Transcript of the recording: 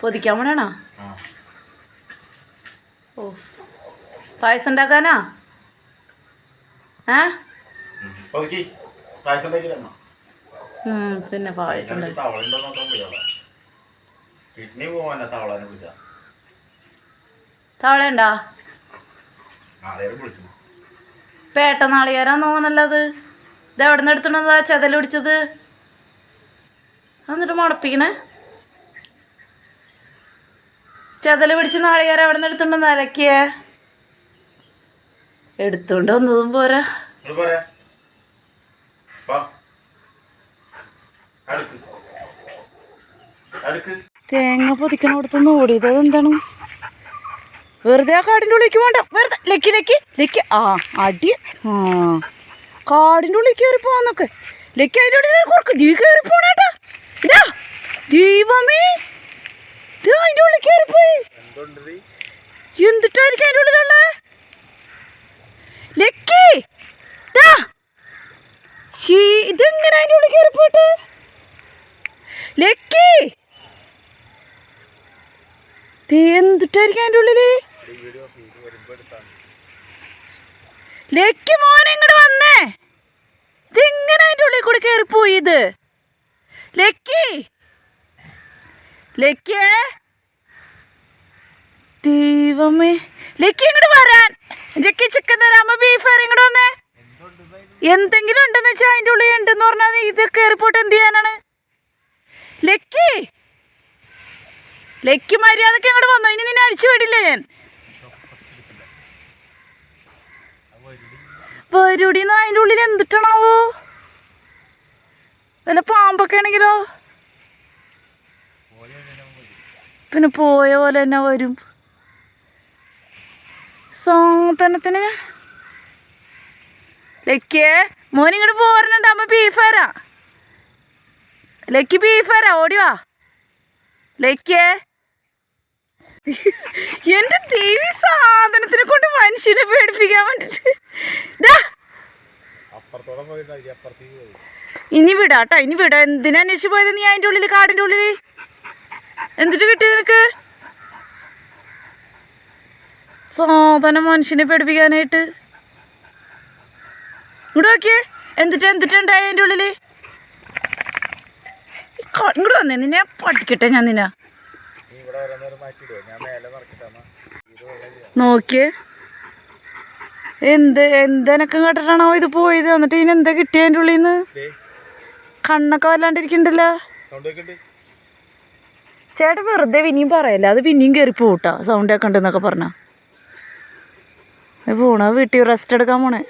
പൊതിക്കാൻ വേണോ? ഓ. പായസം ഉണ്ടാക്കാനാ? ഏ? പിന്നെ പായസം തവള ഉണ്ടോ പേട്ട നാളികേരാന്ന് തോന്നണല്ലത് ഇത് എവിടെ നിന്ന് എടുത്തിട്ടുണ്ടോ ചെതൽ പിടിച്ചത്? എന്നിട്ട് മുടപ്പിക്കണേ ചെതൽ പിടിച്ച നാളികേരം അവിടെ നിന്ന് എടുത്തിട്ടുണ്ടെന്ന് അലക്കിയേ. എടുത്തോണ്ട് വന്നതും പോരാ. തേങ്ങ പൊതിക്കണ വാ. അടുക്ക്. അടുക്ക്. തേങ്ങ പൊതിക്കണോടത്തുനിന്ന് ഓടിയത് അതെന്താണ്? വെറുതെ ആ കാടിന്റെ ഉള്ളിലേക്ക് പോണ്ട. വെറുതെ. Lucky Lucky Lucky. ആ അടി. ആ. കാടിന്റെ ഉള്ളിൽ കയറി പോവാന്നൊക്കെ. ലക്കി അതിന്റെ ഉള്ളിൽ കുറക്ക്. ദീ കയറി പോണേട്ടാ ഇതാ ദീപമേ ഇത് അതിന്റെ ഉള്ളിൽ കയറി പോയി എന്തുണ്ട് എന്തിട്ടായിരിക്കും അതിന്റെ ഉള്ളിലുള്ള? ലക്കി! ഇതെങ്ങനെ അതിന്റെ ഉള്ളിൽ കയറി പോയിട്ട്? ലക്കി! എന്തിട്ടായിരിക്കും അതിന്റെ ഉള്ളിൽ? ലക്കി മോനെ ഇങ്ങോട്ട് വന്നേ! ഇതെങ്ങനെ അതിന്റെ ഉള്ളിൽ കൂടി കയറിപ്പോയി പോയി ഇത്? ലക്കി! ലക്കിയേ! ദൈവമേ. ലക്കി ഇങ്ങോട്ട് വരാൻ. ജക്കി ചിക്കൻ തരാമ ബീഫ് കറി ഇങ്ങോട്ട് വന്നേ. എന്തെങ്കിലും ഉണ്ടെന്ന് വെച്ചാൽ അതിന്റെ ഉള്ളിൽ ഉണ്ടെന്ന് പറഞ്ഞാൽ ഇതൊക്കെ എയർപോർട്ട് എന്ത് ചെയ്യാനാണ്? ലക്കി. ലക്കി മര്യാദയ്ക്ക് അങ്ങോട്ട് വന്നു. ഇനി നിന്നെ അടിച്ചു വിടില്ല ഞാൻ. വരുടിന്ന് അതിന്റെ ഉള്ളിൽ എന്തിട്ടാണാവോ? വല്ല പാമ്പൊക്കെ ആണെങ്കിലോ? പിന്നെ പോയ പോലെ തന്നെ വരും. സാധനത്തിന് ലക്കിയേ മോൻ ഇങ്ങോട്ട് പോരുന്നുണ്ട് അമ്മ ബീഫ് തരാ ലക്കി ബീഫ് ഓടി ഓടിവാ ലക്കിയേ. എന്റെ ദേവി സാധനത്തിനെ കൊണ്ട് മനുഷ്യനെ പേടിപ്പിക്കാൻ വേണ്ടിട്ട്. ഇനി വിടാട്ടോ ഇനി വിടാ. എന്തിനാ അന്വേഷിച്ച് പോയത് നീ? അതിന്റെ ഉള്ളിൽ കാടിന്റെ ഉള്ളിൽ? എന്തിട്ട് കിട്ടിയത് നിനക്ക്? സാധനം മനുഷ്യനെ പേടിപ്പിക്കാനായിട്ട്. ഇങ്ങോട്ട് നോക്കിയേ. എന്തിട്ട് എന്തിട്ടുണ്ടായ എന്റെ ഉള്ളിൽ ഇങ്ങോട്ട് വന്നേ നിന്നെ പഠിക്കട്ടെ ഞാൻ നിന്നെ. നോക്കിയേ. എന്ത് എന്തെനൊക്കെ കേട്ടിട്ടാണോ ഇത് പോയത്? എന്നിട്ട് ഇതിന് എന്താ കിട്ടിയ അതിന്റെ ഉള്ളിൽ നിന്ന് കണ്ണൊക്കെ വല്ലാണ്ടിരിക്കണ്ടല്ലോ. ചേട്ടൻ വെറുതെ പിന്നെയും പറയല്ല അത് പിന്നെയും കയറി പോട്ടാ സൗണ്ട് ആക്കണ്ടെന്നൊക്കെ പറഞ്ഞ. പോണ വീട്ടിൽ റെസ്റ്റ് എടുക്കാൻ പോണേ.